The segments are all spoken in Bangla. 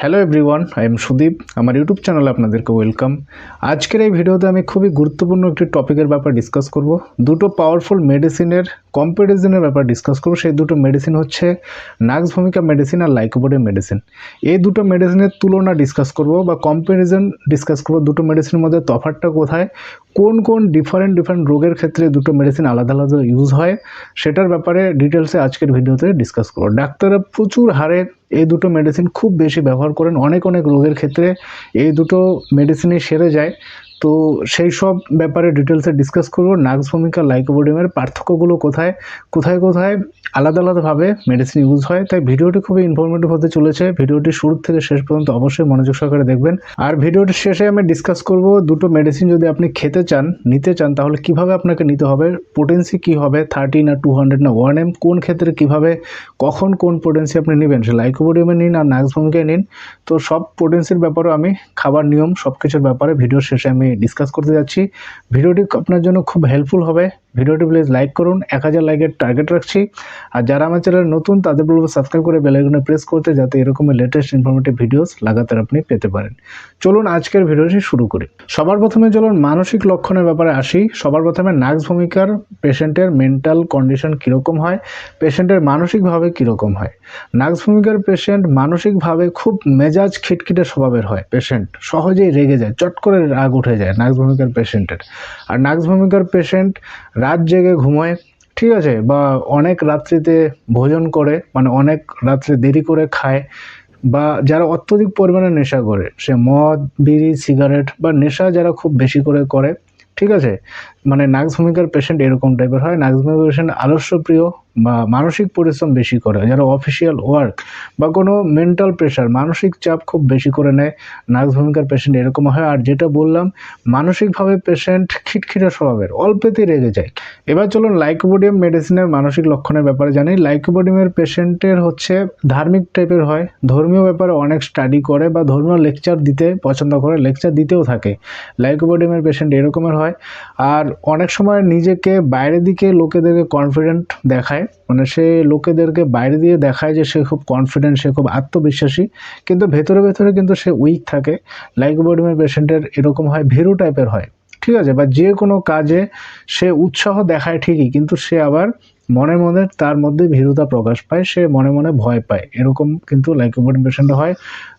Hello everyone I am Sudip আমার ইউটিউব চ্যানেলে আপনাদেরকে ওয়েলকাম আজকের এই ভিডিওতে আমি খুবই গুরুত্বপূর্ণ একটি টপিকের ব্যাপার ডিসকাস করব। দুটো পাওয়ারফুল মেডিসিনের কম্পারিজনের ব্যাপার ডিসকাস করব, সেই দুটো মেডিসিন হচ্ছে নাক্স ভূমিকা মেডিসিন আর লাইকোবোডে মেডিসিন এই দুটো মেডিসিনের তুলনা ডিসকাস করব বা কম্প্যারিজন ডিসকাস করব দুটো মেডিসিনের মধ্যে তফাৎটা কোথায়, কোন কোন ডিফারেন্ট ডিফারেন্ট রোগের ক্ষেত্রে দুটো মেডিসিন আলাদা আলাদা ইউজ হয়, সেটার ব্যাপারে ডিটেলসে আজকের ভিডিওতে ডিসকাস করব। ডাক্তাররা প্রচুর হারে এই দুটো মেডিসিন খুব বেশি ব্যবহার করেন, অনেক অনেক রোগের ক্ষেত্রে এই দুটো মেডিসিনে সেরে যায়। তো সেই সব ব্যাপারে ডিটেলসে ডিসকাস করব। নাক্স ভূমিকা, লাইকোবোডিয়ামের পার্থক্যগুলো কোথায়? কোথায় কোথায়? আলাদা, আলাদাভাবে মেডিসিন ইউজ হয়। তাই ভিডিওটি খুবই ইনফরমেটিভ হতে চলেছে। ভিডিওটি শুরু থেকে শেষ পর্যন্ত অবশ্যই মনোযোগ সহকারে দেখবেন। আর ভিডিওটির শেষে আমি ডিসকাস করব দুটো মেডিসিন যদি আপনি খেতে চান, নিতে চান, তাহলে কীভাবে আপনাকে নিতে হবে? পোটেন্সি কি হবে? থার্টি না টু হান্ড্রেড না ওয়ান এম কোন ক্ষেত্রে কীভাবে? কখন কোন পোটেন্সি আপনি নেবেন? সে লাইকোবোডিয়ামে নিন আর নাক্স ভূমিকায় নিন। তো সব পোটেন্সির ব্যাপারেও আমি খাবার নিয়ম সব কিছুর ব্যাপারে ভিডিওর শেষে আমি ডিসকাস করতে যাচ্ছি। ভিডিওটি আপনার জন্য খুব হেল্পফুল হবে। ভিডিওটি প্লিজ লাইক করুন, এক হাজার লাইকের টার্গেট রাখছি। আর যারা আমার চ্যানেল নতুন, তাদের বলব সাবস্ক্রাইব করে বেলাইকনে প্রেস করতে যাতে এরকমের লেটেস্ট ইনফরমেটিভ ভিডিওস লাগাতার আপনি পেতে পারেন। চলুন আজকের ভিডিওটি শুরু করি। সবার প্রথমে চলুন মানসিক লক্ষণের ব্যাপারে আসি। সবার প্রথমে নাক্স ভূমিকার পেশেন্টের মেন্টাল কন্ডিশন কীরকম হয়? পেশেন্টের মানসিকভাবে কীরকম হয়? নাক্স ভূমিকার পেশেন্ট মানসিকভাবে খুব মেজাজ খিটখিটে স্বভাবের হয়। পেশেন্ট সহজেই রেগে যায়, চট করে রাগ উঠে যায় নাক্স ভূমিকার পেশেন্টের আর নাক্স ভূমিকার পেশেন্ট রাত জেগে ঘুমোয়। ঠিক আছে? বা অনেক রাত্রিতে ভোজন করে মানে অনেক রাত্রে দেরি করে খায়, বা যারা অত্যধিক পরিমাণে নেশা করে, সে মদ, বিড়ি, সিগারেট, বা নেশা যারা খুব বেশি করে করে, ঠিক আছে? মানে নাক্স ভূমিকার পেশেন্ট এরকম টাইপের হয়। নাক্স ভূমিকার পেশেন্ট আলস্যপ্রিয় বা মানসিক পরিশ্রম বেশি করে, যারা অফিসিয়াল ওয়ার্ক বা কোনো মেন্টাল প্রেশার মানসিক চাপ খুব বেশি করে নেয় নাক্স ভূমিকার পেশেন্ট এরকম হয়। আর যেটা বললাম, মানসিকভাবে পেশেন্ট খিটখিটে স্বভাবের, অল্পেতেই রেগে যায়। এবার চলুন লাইকোবোডিয়াম মেডিসিনের মানসিক লক্ষণের ব্যাপারে জানি। লাইকোবোডিয়ামের পেশেন্টের হচ্ছে ধার্মিক টাইপের হয়। ধর্মীয় ব্যাপারে অনেক স্টাডি করে বা ধর্মীয় লেকচার দিতে পছন্দ করে লেকচার দিতেও থাকে। লাইকোবোডিয়ামের পেশেন্ট এরকমের হয়। আর অনেক সময় নিজেকে বাইরের দিকে লোকেদেরকে কনফিডেন্ট দেখায়। মানে সে লোকেদেরকে বাইরে দিয়ে দেখায় যে সে খুব কনফিডেন্ট সে খুব আত্মবিশ্বাসী। কিন্তু ভেতরে ভেতরে কিন্তু সে উইক থাকে। লাইকোবোডিয়ামের পেশেন্টের এরকম হয়, ভীরু টাইপের হয়। ঠিক আছে? বা যে কোনো কাজে সে উৎসাহ দেখায় ঠিকই, কিন্তু সে আবার মনে মনে তার মধ্যে ভীরুতা প্রকাশ পায়, সে মনে মনে ভয় পায়। এরকম কিন্তু লাইকোবোডিয়াম পেশেন্ট হয়।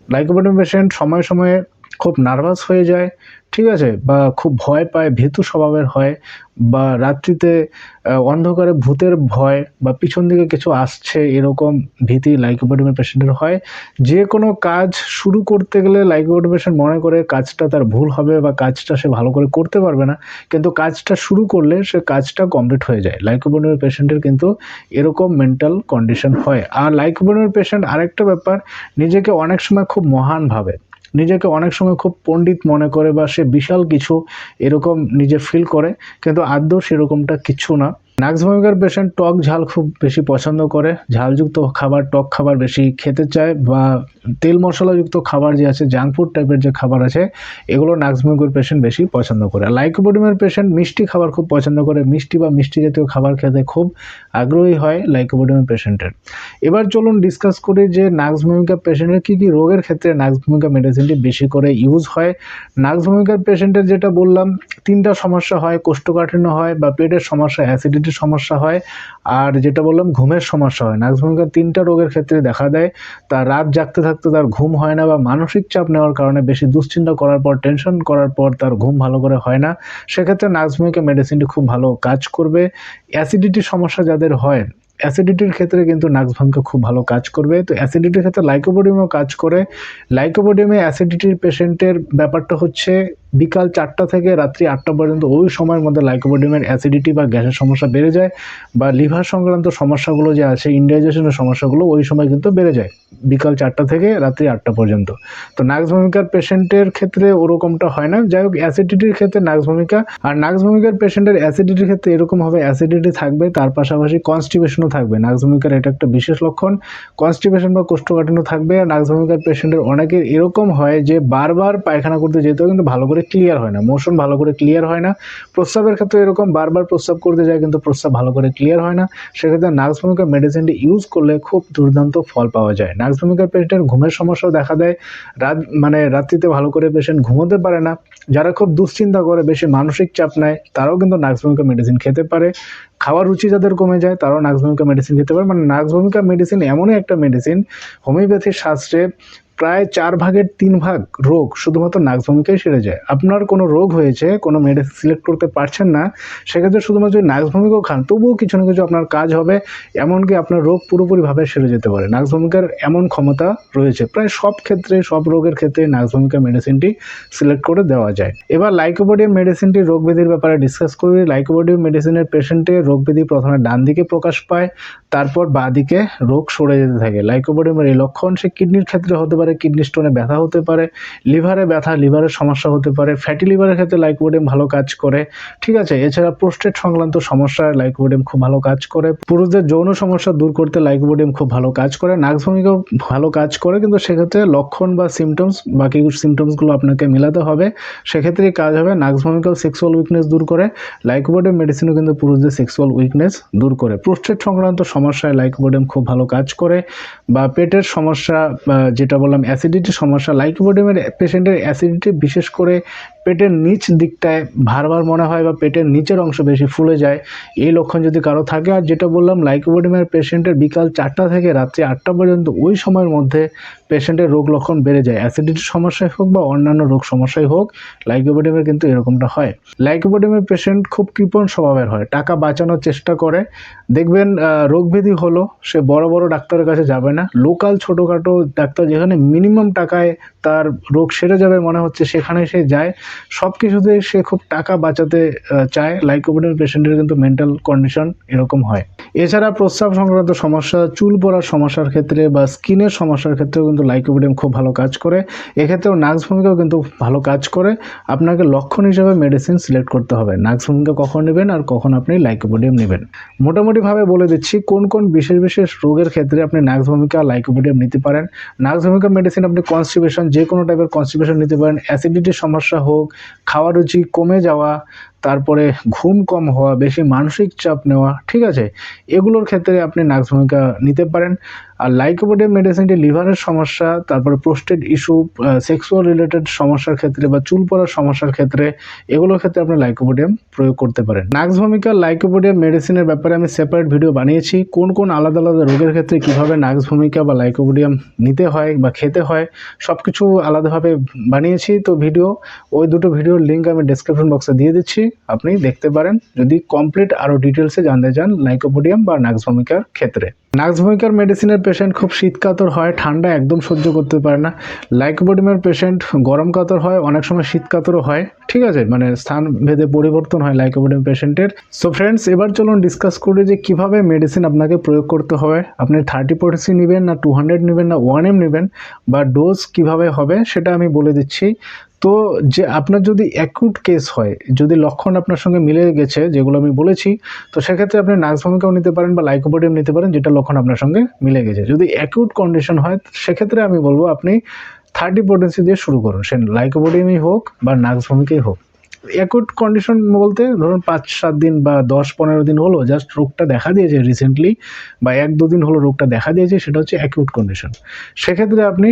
লাইকোবোডিয়াম পেশেন্ট সময়ে সময়ে খুব নার্ভাস হয়ে যায়, ঠিক আছে? বা খুব ভয় পায়, ভীতু স্বভাবের হয়, বা রাত্রিতে অন্ধকারে ভূতের ভয়, বা পিছন দিকে কিছু আসছে, এরকম ভীতি লাইকোবোডিয়ামের পেশেন্টের হয়। যে কোনো কাজ শুরু করতে গেলে লাইকোবোডিয়াম পেশেন্ট মনে করে কাজটা তার ভুল হবে, বা কাজটা সে ভালো করে করতে পারবে না। কিন্তু কাজটা শুরু করলে সে কাজটা কমপ্লিট হয়ে যায়। লাইকোবোডিয়ামের পেশেন্টের কিন্তু এরকম মেন্টাল কন্ডিশন হয়। আর লাইকোবোডিয়ামের পেশেন্ট আরেকটা ব্যাপার, নিজেকে অনেক সময় খুব মহান ভাবে। নিজেকে অনেক সময় খুব পণ্ডিত মনে করে বা সে বিশাল কিছু এরকম নিজে ফিল করে, কিন্তু আদৌ সেরকমটা কিছু না। নাক্স ভূমিকার পেশেন্ট টক ঝাল খুব বেশি পছন্দ করে। ঝালযুক্ত খাবার, টক খাবার বেশি খেতে চায় বা তেল মশলাযুক্ত খাবার যে আছে জাঙ্ক ফুড টাইপের যে খাবার আছে, এগুলো নাক্স ভূমিকার পেশেন্ট বেশি পছন্দ করে। লাইকোবোডিয়ামের পেশেন্ট মিষ্টি খাবার খুব পছন্দ করে। মিষ্টি বা মিষ্টি জাতীয় খাবার খেতে খুব আগ্রহী হয় লাইকোবোডিয়ামের পেশেন্টের এবার চলুন ডিসকাস করি যে নাক্স ভূমিকা পেশেন্টের কী কী রোগের ক্ষেত্রে নাক্স ভূমিকা মেডিসিনটি বেশি করে ইউজ হয়। নাক্স ভূমিকার পেশেন্টের যেটা বললাম, তিনটা সমস্যা হয়, কোষ্ঠকাঠিন্য হয় বা পেটের সমস্যা অ্যাসিডিটির সমস্যা হয়, আর যেটা বললাম ঘুমের সমস্যা হয় নাক্স ভূমিকার তিনটা রোগের ক্ষেত্রে দেখা দেয়, তার রাত জাগতে থাকতে তার ঘুম হয় না বা মানসিক চাপ নেওয়ার কারণে বেশি দুশ্চিন্তা করার পর টেনশন করার পর তার ঘুম ভালো করে হয় না। সেক্ষেত্রে নাক্স ভূমিকা মেডিসিনটি খুব ভালো কাজ করবে। অ্যাসিডিটির সমস্যা যাদের হয় অ্যাসিডিটির ক্ষেত্রে কিন্তু নাক্স ভূমিকা খুব ভালো কাজ করবে। তো অ্যাসিডিটির ক্ষেত্রে লাইকোবোডিয়ামও কাজ করে। লাইকোবোডিয়ামে অ্যাসিডিটির পেশেন্টের ব্যাপারটা হচ্ছে বিকাল চারটা থেকে রাত্রি আটটা পর্যন্ত ওই সময়ের মধ্যে লাইকোবোডিয়ামের অ্যাসিডিটি বা গ্যাসের সমস্যা বেড়ে যায় বা লিভার সংক্রান্ত সমস্যাগুলো যে আছে, ইন্ডাইজেশনের সমস্যাগুলো ওই সময় কিন্তু বেড়ে যায় বিকাল চারটা থেকে রাত্রি আটটা পর্যন্ত। তো নাক্স ভূমিকার পেশেন্টের ক্ষেত্রে ওরকমটা হয় না। যাই হোক, অ্যাসিডিটির ক্ষেত্রে নাক্স ভূমিকা আর নাক্স ভূমিকার পেশেন্টের অ্যাসিডিটির ক্ষেত্রে এরকম হবে, অ্যাসিডিটি থাকবে, তার পাশাপাশি কনস্টিপেশনও থাকবে। নাক্স ভূমিকার এটা একটা বিশেষ লক্ষণ। কনস্টিপেশন বা কোষ্ঠকাঠিন্য থাকবে। আর নাক্স ভূমিকার পেশেন্টের অনেকের এরকম হয় যে বারবার পায়খানা করতে যেতেও কিন্তু ভালো করে করে ক্লিয়ার হয় না। মোশন ভালো করে ক্লিয়ার হয় না। প্রস্রাবের ক্ষেত্রে এরকম বারবার প্রস্রাব করতে যায় কিন্তু প্রস্রাব ভালো করে ক্লিয়ার হয় না। সেক্ষেত্রে নাক্স ভূমিকা মেডিসিনটি ইউজ করলে খুব দুর্দান্ত ফল পাওয়া যায়। নাক্স ভূমিকার পেশেন্টের ঘুমের সমস্যাও দেখা দেয়। রাত মানে রাত্রিতে ভালো করে পেশেন্ট ঘুমোতে পারে না। যারা খুব দুশ্চিন্তা করে, বেশি মানসিক চাপ নেয়, তারাও কিন্তু নাক্স ভূমিকা মেডিসিন খেতে পারে। খাওয়ার রুচি যাদের কমে যায়, তারাও নাক্স ভূমিকা মেডিসিন খেতে পারে। মানে নাক্স ভূমিকা মেডিসিন এমনই একটা মেডিসিন হোমিওপ্যাথির শাস্ত্রে প্রায় চার ভাগের তিন ভাগ রোগ শুধুমাত্র নাক্স ভূমিকায় সেরে যায়। আপনার কোনো রোগ হয়েছে, কোনো মেডিসিন সিলেক্ট করতে পারছেন না, সেক্ষেত্রে শুধুমাত্র যদি নাক্স ভূমিকাও খান। তবুও কিছু না কিছু আপনার কাজ হবে, এমনকি আপনার রোগ পুরোপুরিভাবে সেরে যেতে পারে। নাক্স ভূমিকার এমন ক্ষমতা রয়েছে, প্রায় সব ক্ষেত্রে, সব রোগের ক্ষেত্রে নাক্স ভূমিকা মেডিসিনটি সিলেক্ট করে দেওয়া যায়। এবার লাইকোবোডিয়াম মেডিসিনটি রোগ ব্যাধির ব্যাপারে ডিসকাস করি। লাইকোবোডিয়াম মেডিসিনের পেশেন্টে রোগ ব্যাধি প্রথমে ডান দিকে প্রকাশ পায়, তারপর বাঁ দিকে রোগ সরে যেতে থাকে। লাইকোবোডিয়ামের এই লক্ষণ সে কিডনির ক্ষেত্রে হতে পারে কিডনি স্টোনে ব্যথা হতে পারে লিভারে ব্যথা লিভারের সমস্যা হতে পারে ফ্যাটি লিভারের ক্ষেত্রে লাইকোবোডিয়াম ভালো কাজ করে, ঠিক আছে? এছাড়া প্রোস্টেট সংক্রান্ত সমস্যায় লাইকোবোডিয়াম খুব ভালো কাজ করে, পুরুষদের যৌন সমস্যা দূর করতে লাইকোবোডিয়াম খুব ভালো কাজ করে নাক্স ভূমিকাও ভালো কাজ করে, কিন্তু সেক্ষেত্রে লক্ষণ বা সিমটমস বাকি সিমটমসগুলো আপনাকে মেলাতে হবে। সেক্ষেত্রে কাজ হবে নাক্স ভূমিকাও সেক্সুয়াল উইকনেস দূর করে লাইকোবোডিয়াম মেডিসিনও কিন্তু পুরুষদের সেক্সুয়াল উইকনেস দূর করে। প্রোস্টেট সংক্রান্ত সমস্যায় লাইকোবোডিয়াম খুব ভালো কাজ করে, বা পেটের সমস্যা যেটা বললাম অ্যাসিডিটির সমস্যা লাইকোবোডিয়ামের পেশেন্টের অ্যাসিডিটি বিশেষ করে পেটের নিচ দিকটায় ভারবার মনে হয় বা পেটের নিচের অংশ বেশি ফুলে যায়, এই লক্ষণ যদি কারও থাকে। আর যেটা বললাম লাইকোবোডিয়ামের পেশেন্টের বিকাল চারটা থেকে রাত্রি আটটা পর্যন্ত ওই সময়ের মধ্যে পেশেন্টের রোগ লক্ষণ বেড়ে যায়। অ্যাসিডিটির সমস্যায় হোক বা অন্যান্য রোগ সমস্যায় হোক লাইকোবোডিয়ামের কিন্তু এরকমটা হয়। লাইকোবোডিয়ামের পেশেন্ট খুব কৃপণ স্বভাবের হয়, টাকা বাঁচানোর চেষ্টা করে। দেখবেন রোগভেদি হলো, সে বড় বড় ডাক্তারের কাছে যাবে না। লোকাল ছোটোখাটো ডাক্তার যেখানে মিনিমাম টাকায় তার রোগ সেরে যাবে মনে হচ্ছে, সেখানে সে যায়। সব কিছুতে সে খুব টাকা বাঁচাতে চায়। লাইকোপিডিয়াম পেশেন্টের কিন্তু মেন্টাল কন্ডিশন এরকম হয়। এছাড়া প্রস্রাব সংক্রান্ত সমস্যা, চুল পড়ার সমস্যার ক্ষেত্রে বা স্কিনের সমস্যার ক্ষেত্রেও কিন্তু লাইকোপিডিয়াম খুব ভালো কাজ করে। এক্ষেত্রেও নাক্স ভূমিকাও কিন্তু ভালো কাজ করে। আপনাকে লক্ষণ হিসাবে মেডিসিন সিলেক্ট করতে হবে। নাক্স ভূমিকা কখন নেবেন আর কখন আপনি লাইকোপিডিয়াম নেবেন। মোটামুটিভাবে বলে দিচ্ছি, কোন কোন বিশেষ বিশেষ রোগের ক্ষেত্রে আপনি নাক্স ভূমিকা, লাইকোপিডিয়াম নিতে পারেন। নাক্স ভূমিকা মেডিসিন আপনি কনস্টিপেশন যে কোনো টাইপের কনস্টিপেশন নিতে পারেন অ্যাসিডিটির সমস্যা হোক খাওয়ার রুচি কমে যাওয়া তারপরে ঘুম কম হওয়া, বেশি মানসিক চাপ নেওয়া, ঠিক আছে? এগুলোর ক্ষেত্রে আপনি নাক্স ভূমিকা নিতে পারেন। আর লাইকোপোডিয়াম মেডিসিনটি লিভারের সমস্যা, তারপরে প্রোস্টেট ইস্যু সেক্সুয়াল রিলেটেড সমস্যার ক্ষেত্রে বা চুল পড়ার সমস্যার ক্ষেত্রে, এগুলোর ক্ষেত্রে আপনি লাইকোপোডিয়াম প্রয়োগ করতে পারেন। নাক্স ভূমিকা, লাইকোপোডিয়াম মেডিসিনের ব্যাপারে আমি সেপারেট ভিডিও বানিয়েছি। কোন কোন আলাদা আলাদা রোগের ক্ষেত্রে কীভাবে নাক্স ভূমিকা বা লাইকোপোডিয়াম নিতে হয় বা খেতে হয় সব কিছু আলাদাভাবে বানিয়েছি। তো ভিডিও ওই দুটো ভিডিওর লিঙ্ক আমি ডেসক্রিপশন বক্সে দিয়ে দিচ্ছি। আপনি দেখতে পারেন। যদি কমপ্লিট আরও ডিটেলসে জানতে চান লাইকোপোডিয়াম বা নাক্স ভূমিকার ক্ষেত্রে। নাক্স ভূমিকার মেডিসিনের পেশেন্ট খুব শীতকাতর হয়, ঠান্ডা একদম সহ্য করতে পারে না। লাইকোপোডিয়ামের পেশেন্ট গরম কাতর হয়, অনেক সময় শীতকাতরও হয়। ঠিক আছে? মানে স্থান ভেদে পরিবর্তন হয় লাইকোপোডিয়াম পেশেন্টের সো ফ্রেন্ডস এবার চলুন ডিসকাস করি যে কীভাবে মেডিসিন আপনাকে প্রয়োগ করতে হবে। আপনি থার্টি পটেন্সি নেবেন না টু হান্ড্রেড নেবেন না ওয়ান এম নেবেন বা ডোজ কীভাবে হবে সেটা আমি বলে দিচ্ছি। তো যে আপনার যদি অ্যাকুট কেস হয়, যদি লক্ষণ আপনার সঙ্গে মিলে গেছে, যেগুলো আমি বলেছি, তো সেক্ষেত্রে আপনি নার্সভূমিকাও নিতে পারেন বা লাইকোপোডিয়াম নিতে পারেন, যেটা লক্ষণ আপনার সঙ্গে মিলে গেছে। যদি অ্যাকুট কন্ডিশন হয়, সেক্ষেত্রে আমি বলব আপনি থার্টি পোটেন্সি দিয়ে শুরু করুন। সে লাইকোপোডিয়ামই হোক বা নার্সভূমিকাই হোক। অ্যাকুট কন্ডিশন বলতে ধরুন পাঁচ, সাত দিন বা দশ, পনেরো দিন হলো জাস্ট রোগটা দেখা দিয়েছে রিসেন্টলি বা এক দুদিন হলো রোগটা দেখা দিয়েছে, সেটা হচ্ছে অ্যাকিউট কন্ডিশন সেক্ষেত্রে আপনি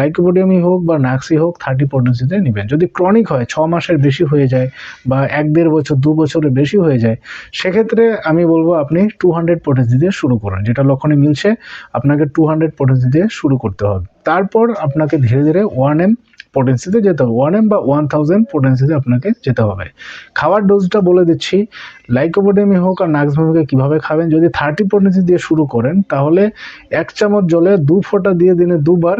লাইকোপোডিয়ামই হোক বা নাক্সি হোক থার্টি পোটেন্সিতে নেবেন। যদি ক্রনিক হয়, ছ মাসের বেশি হয়ে যায় বা এক, দেড় বছর, দু বছরের বেশি হয়ে যায়, সেক্ষেত্রে আমি বলব আপনি টু হান্ড্রেড পোটেন্সি দিয়ে শুরু করুন, যেটা লক্ষণে মিলছে, আপনাকে টু হান্ড্রেড পোটেন্সি দিয়ে শুরু করতে হবে। তারপর আপনাকে ধীরে ধীরে ওয়ান এম পোটেন্সিতে যেতে হবে। ওয়ান এম বা ওয়ান থাউজেন্ড পোটেন্সিতে আপনাকে যেতে হবে। খাওয়ার ডোজটা বলে দিচ্ছি। লাইকোপোডেমি হোক আর নাক্স ভূমিকা কীভাবে খাবেন, যদি থার্টি পোটেন্সি দিয়ে শুরু করেন, তাহলে এক চামচ জলে দু ফোঁটা দিয়ে দিনে দুবার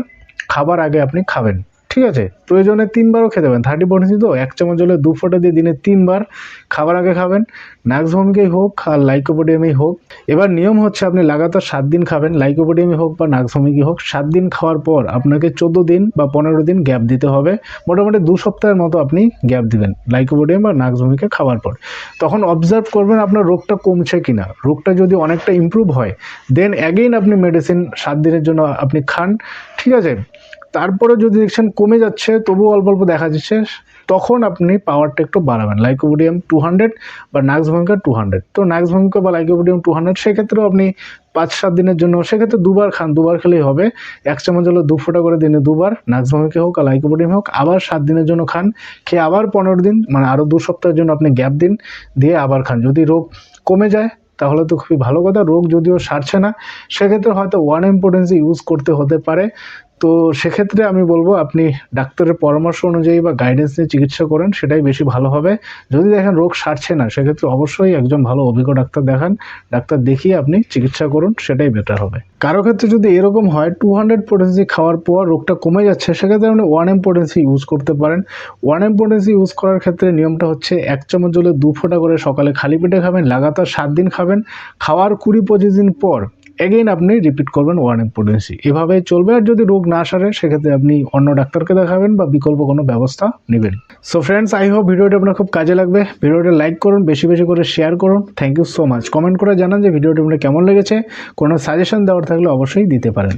খাবার আগে আপনি খাবেন। ঠিক আছে? প্রয়োজনে তিনবারও খেতে পারেন। থার্টি পোটেন্সি তো, এক চামচ জলে দু ফোঁটা দিয়ে দিনে তিনবার খাবার আগে খাবেন। নাক্স ভূমিকাই হোক আর লাইকোপোডিয়ামই হোক। এবার নিয়ম হচ্ছে আপনি লাগাতার সাত দিন খাবেন। লাইকোপোডিয়ামই হোক বা নাক্স ভূমিকই হোক, সাত দিন খাওয়ার পর আপনাকে চোদ্দ দিন বা পনেরো দিন গ্যাপ দিতে হবে। মোটামুটি দু সপ্তাহের মতো আপনি গ্যাপ দিবেন লাইকোপোডিয়াম বা নাক্স ভূমিকা খাওয়ার পর। তখন অবজার্ভ করবেন আপনার রোগটা কমছে কিনা। রোগটা যদি অনেকটা ইমপ্রুভ হয় দেন অ্যাগেইন আপনি মেডিসিন সাত দিনের জন্য আপনি খান। ঠিক আছে? তারপরে যদি দেখছেন কমে যাচ্ছে, তবুও অল্প অল্প দেখা যাচ্ছে, তখন আপনি পাওয়ারটা একটু বাড়াবেন। লাইকোবোডিয়াম টু হান্ড্রেড বা নাক্স ভূমিকা টু হান্ড্রেড তো নাক্স ভূমিকা বা লাইকোবোডিয়াম টু হান্ড্রেড সেক্ষেত্রেও আপনি পাঁচ সাত দিনের জন্য, সেক্ষেত্রে দুবার খান, দুবার খেলেই হবে। এক চামচ হলো দু ফোঁটা করে দিনে দুবার নাক্স ভয়ঙ্কর হোক আর লাইকোবোডিয়াম হোক, আবার সাত দিনের জন্য খান। খেয়ে আবার পনেরো দিন মানে আরও দু সপ্তাহের জন্য আপনি গ্যাপ দিন, দিয়ে আবার খান। যদি রোগ কমে যায়, তাহলে তো খুবই ভালো কথা। রোগ যদিও সারছে না, সেক্ষেত্রে হয়তো ওয়ান ইম্পর্টেন্সি ইউজ করতে হতে পারে। তো সেক্ষেত্রে আমি বলব, আপনি ডাক্তারের পরামর্শ অনুযায়ী বা গাইডেন্স নিয়ে চিকিৎসা করেন, সেটাই বেশি ভালো হবে। যদি দেখেন রোগ সারছে না, সেক্ষেত্রে অবশ্যই একজন ভালো অভিজ্ঞ ডাক্তার দেখান। ডাক্তার দেখিয়ে আপনি চিকিৎসা করুন, সেটাই বেটার হবে। কারও ক্ষেত্রে যদি এরকম হয় টু হান্ড্রেড পোটেন্সি খাওয়ার পর রোগটা কমে যাচ্ছে, সেক্ষেত্রে আপনি ওয়ান এম পোটেন্সি ইউজ করতে পারেন। ওয়ান এম পোটেন্সি ইউজ করার ক্ষেত্রে নিয়মটা হচ্ছে, এক চামচ জলে দু ফোঁটা করে সকালে খালি পেটে খাবেন, লাগাতার সাত দিন খাবেন। খাওয়ার কুড়ি পঁচিশ দিন পর এগেইন আপনি রিপিট করবেন ওয়ান ইম্পর্টেন্সি এভাবে চলবে, আর যদি রোগ না সারে, সেক্ষেত্রে আপনি অন্য ডাক্তারকে দেখাবেন বা বিকল্প কোনো ব্যবস্থা নেবেন। সো ফ্রেন্ডস আই হোপ ভিডিওটি আপনার খুব কাজে লাগবে। ভিডিওটা লাইক করুন, বেশি বেশি করে শেয়ার করুন। Thank you so much comment করে জানান যে ভিডিওটি আপনার কেমন লেগেছে। কোনো সাজেশন দেওয়ার থাকলে অবশ্যই দিতে পারেন।